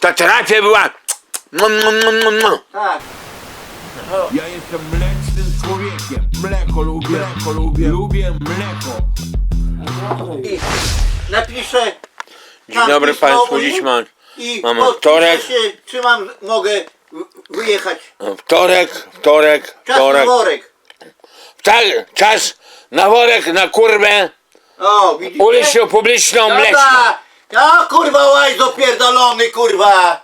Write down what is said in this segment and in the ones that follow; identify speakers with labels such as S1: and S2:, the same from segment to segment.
S1: Ta terapia była... No, no, no, no, no.
S2: Tak.
S3: Ja jestem mlecznym człowiekiem. Mleko lubię, mleko lubię, lubię mleko.
S2: I napiszę.
S1: Dzień dobry Państwu, dziś mam
S2: I
S1: mamy
S2: podpiszę
S1: wtorek.
S2: Się, czy mam, mogę wyjechać.
S1: wtorek, wtorek,
S2: Czas na
S1: wtorek.
S2: worek.
S1: Tak, czas na worek, na kurwę,
S2: O, widzicie?
S1: ulicę publiczną, mleczną.
S2: Dobra. Ja kurwa łajzo pierdolony kurwa.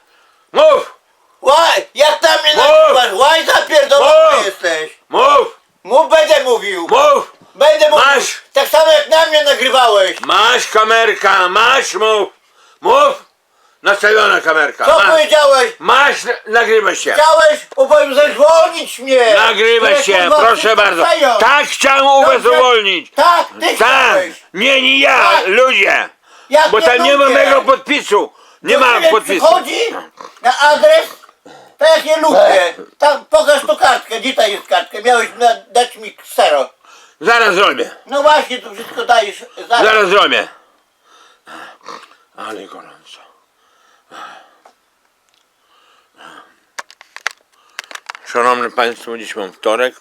S1: Mów,
S2: Łaj, jak tam mnie
S1: Mów!
S2: nazywasz? Łajza pierdolony
S1: Mów!
S2: jesteś.
S1: mów,
S2: Mów, będę mówił.
S1: mów.
S2: Będę mówił.
S1: Masz!
S2: Tak samo jak na mnie nagrywałeś.
S1: Masz kamerka, masz, mów. Mów. Nastawiona kamerka.
S2: Co
S1: Masz,
S2: powiedziałeś?
S1: masz nagrywa się.
S2: Chciałeś uwolnić mnie.
S1: Nagrywa
S2: Które,
S1: się,
S2: kurwa,
S1: proszę bardzo.
S2: przejął.
S1: Tak chciałem u was
S2: Dobrze.
S1: uwolnić.
S2: Tak, ty
S1: Tak,
S2: chciałeś.
S1: nie, nie ja,
S2: Tak.
S1: ludzie.
S2: Jak
S1: Bo tam nie ma
S2: lubię.
S1: mego podpisu. Nie
S2: To
S1: ma
S2: tyle
S1: podpisu.
S2: Przychodzi na adres, tak jak nie lubię. Tam pokaż tu kartkę, gdzie ta jest kartka? Miałeś na, dać mi ksero.
S1: Zaraz zrobię.
S2: No właśnie, tu wszystko dajesz. Zaraz.
S1: Zaraz zrobię. Ale gorąco. Szanowni Państwo, dziś mam wtorek.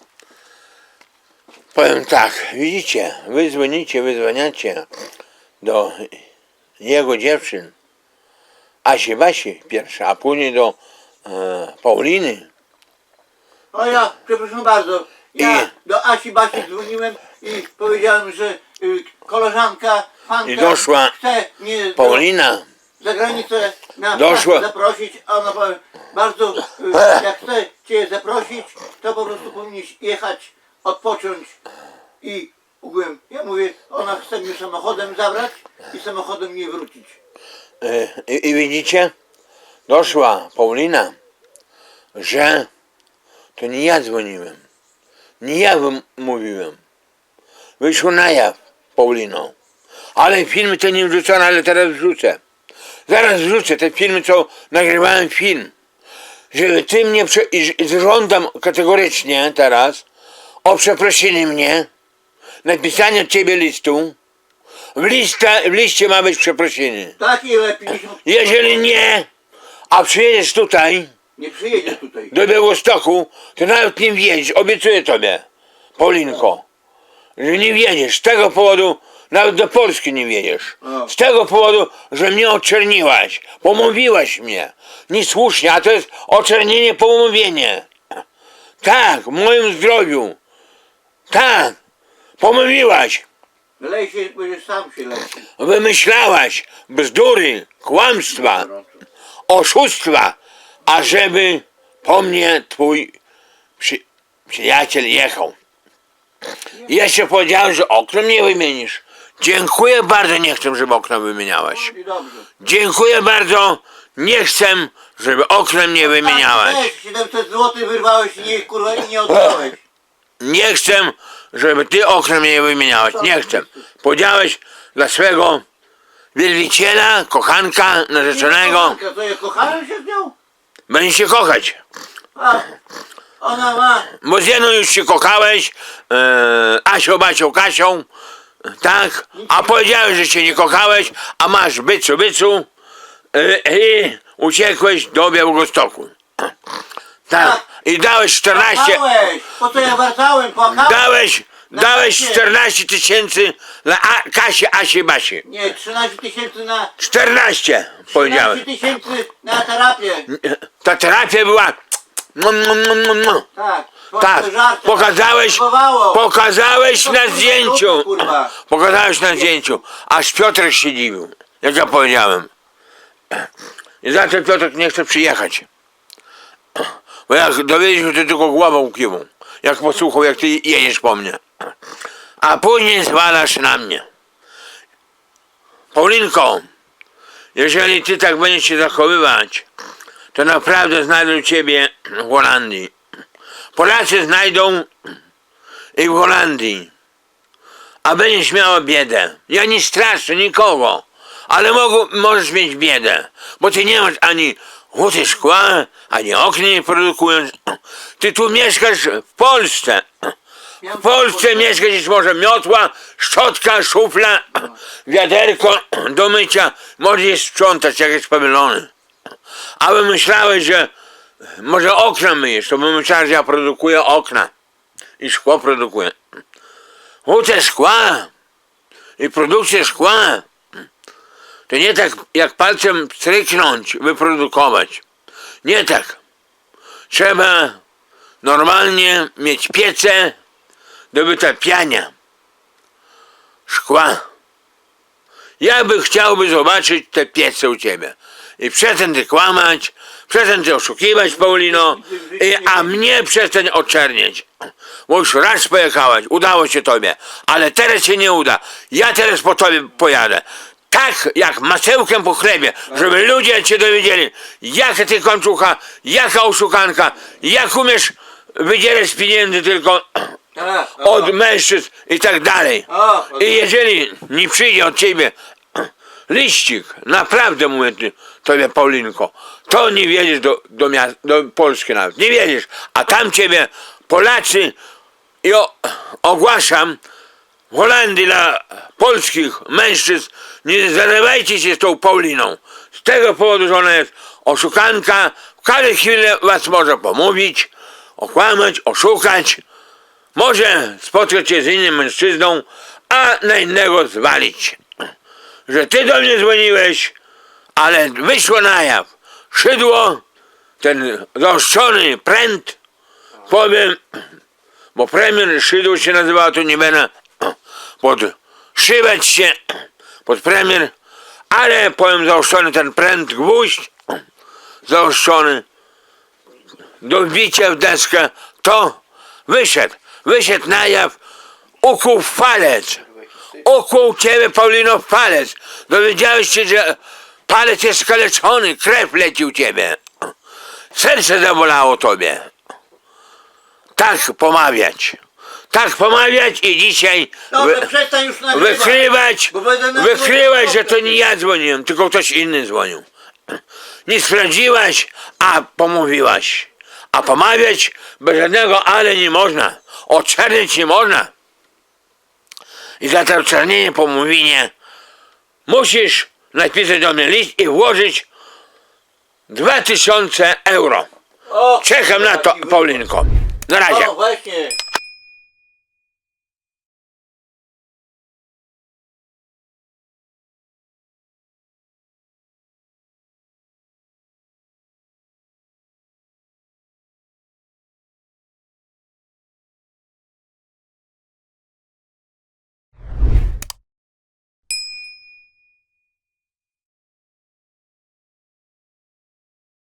S1: Powiem tak, widzicie, wy dzwonicie, wyzwaniacie do jego dziewczyn, Asi Basi pierwsza, a później do e, Pauliny.
S2: O ja, przepraszam bardzo. Ja
S1: I-
S2: do Asi Basi dzwoniłem i powiedziałem, że y, koleżanka, fanka
S1: I doszła
S2: chce mnie do-
S1: Paulina,
S2: za granicę na
S1: Doszła.
S2: zaprosić, a ona powie, bardzo, y, jak chce Cię zaprosić, to po prostu powinieneś jechać, odpocząć i ogółem, ja mówię, ona chce mnie samochodem zabrać samochodem nie wrócić.
S1: E, I, I widzicie, doszła Paulina, że to nie ja dzwoniłem, nie ja wam mówiłem. Wyszło na jaw, Paulino. Ale filmy te nie wrzucone, ale teraz wrzucę. Zaraz wrzucę te filmy, co nagrywałem film. Że ty mnie, prze- żądam kategorycznie teraz o przeprosiny mnie, napisanie od ciebie listu. W, lista, w liście ma być przeprosiny.
S2: Takie 50
S1: Jeżeli nie, a przyjedziesz tutaj,
S2: nie przyjedzie tutaj.
S1: do Białegostoku, to nawet nie wjedziesz, obiecuję tobie, Paulinko, że nie wjedziesz. Z tego powodu nawet do Polski nie wjedziesz. Z tego powodu, że mnie oczerniłaś, pomówiłaś mnie. Niesłusznie, a to jest oczernienie, pomówienie. Tak, w moim zdrowiu. Tak, pomówiłaś.
S2: Się, będziesz sam się.
S1: Wymyślałaś bzdury, kłamstwa, oszustwa, ażeby po mnie twój przy, przyjaciel jechał. Jeszcze powiedziałem, że okno mnie wymienisz. Dziękuję bardzo, nie chcę, żeby okno wymieniałaś.
S2: I dobrze.
S1: Dziękuję bardzo, nie chcę, żeby okno mnie wymieniałaś.
S2: Tak, też 700 zł wyrwałeś i nie, kurwa, i nie oddałeś.
S1: Nie chcę, żeby ty okno mnie wymieniałaś. Nie chcę. Powiedziałeś dla swego wielbiciela, kochanka, narzeczonego,
S2: Kochanka, To ja kochałem się z nią?
S1: będzie się kochać.
S2: A, ona ma,
S1: Bo z jedną już się kochałeś, e, Asią, Basią, Kasią, tak? A powiedziałeś, że się nie kochałeś, a masz bycu, bycu e, i uciekłeś do Białegostoku. Tak. I dałeś 14,
S2: płakałeś. Po co ja wracałem, płakałem?
S1: dałeś, dałeś
S2: Kasie.
S1: 14 tysięcy dla A, Kasi, Asi, Basi.
S2: Nie, 13 tysięcy na...
S1: 14 powiedziałem.
S2: 13 tysięcy na terapię.
S1: Ta terapia była. No, no, no, no, no.
S2: Tak.
S1: Tak,
S2: żarty,
S1: pokazałeś,
S2: próbowało.
S1: pokazałeś na zdjęciu.
S2: kurwa.
S1: Pokazałeś na zdjęciu. Aż Piotrek się dziwił, jak ja powiedziałem. I za to Piotrek nie chce przyjechać. Bo jak dowiedzieliśmy, to tylko głową kiwą. Jak posłuchał, jak ty jedziesz po mnie. A później zwalasz na mnie. Paulinko, jeżeli ty tak będziesz się zachowywać, to naprawdę znajdą ciebie w Holandii. Polacy znajdą i w Holandii. A będziesz miała biedę. Ja nie straszę nikogo, ale mogą, możesz mieć biedę, bo ty nie masz ani huty szkła, ani okna nie produkując. Ty tu mieszkasz w Polsce. W Polsce mieszkać jest może miotła, szczotka, szufla, wiaderko do mycia. Możesz je sprzątać jak jest pomylony. A wy myślałeś, że może okna myjesz, to bym że ja produkuję okna. I szkło produkuję. Huce szkła i produkcję szkła to nie tak jak palcem stryknąć, wyprodukować. Nie tak. Trzeba normalnie mieć piece do wytapiania szkła. Ja by chciałby zobaczyć te piece u ciebie. I przestań ty kłamać, przestań ty oszukiwać, Paulino, i, a mnie przestań oczernieć. Bo już raz pojechałaś, udało się tobie, ale teraz się nie uda. Ja teraz po tobie pojadę. Tak jak masełkiem po chlebie, żeby ludzie cię dowiedzieli, jaka ty kończucha, jaka oszukanka, jak umiesz wydzierać pieniędzy tylko
S2: Tak,
S1: od mężczyzn i tak dalej.
S2: O.
S1: I jeżeli nie przyjdzie od ciebie liścik, naprawdę mówię ty- tobie Paulinko, to nie wiedziesz do, do, miast, do Polski nawet, nie wiedziesz. A tam ciebie Polacy i o, ogłaszam w Holandii dla polskich mężczyzn nie zarywajcie się z tą Pauliną. Z tego powodu, że ona jest oszukanka, w każdej chwili was może pomówić, okłamać, oszukać. Może spotkać się z innym mężczyzną, a na innego zwalić. Że ty do mnie dzwoniłeś, ale wyszło na jaw. Szydło, ten zaostrzony pręt, powiem, bo premier szydło się nazywało, to nie będę podszywać się pod premier, ale powiem zaostrzony ten pręt, gwóźdź zaostrzony do wbicia w deskę, to wyszedł, wyszedł na jaw, ukuł falec, ukuł ciebie Paulino w palec, dowiedziałeś się, że palec jest skaleczony, krew leci u ciebie, serce zabolało tobie, tak pomawiać, tak pomawiać i dzisiaj
S2: Dobrze,
S1: wy,
S2: przestań już nagrywać.
S1: wykrywać,
S2: bo będę nagrywał
S1: wykrywać, że to nie ja dzwoniłem, tylko ktoś inny dzwonił. Nie sprawdziłaś, a pomówiłaś. A pomawiać bez żadnego ale nie można. Oczernić nie można. I za to oczernienie, pomówienie musisz napisać do mnie list i włożyć 2000 euro.
S2: O,
S1: Czekam na to, Paulinko. Na razie.
S2: O, właśnie.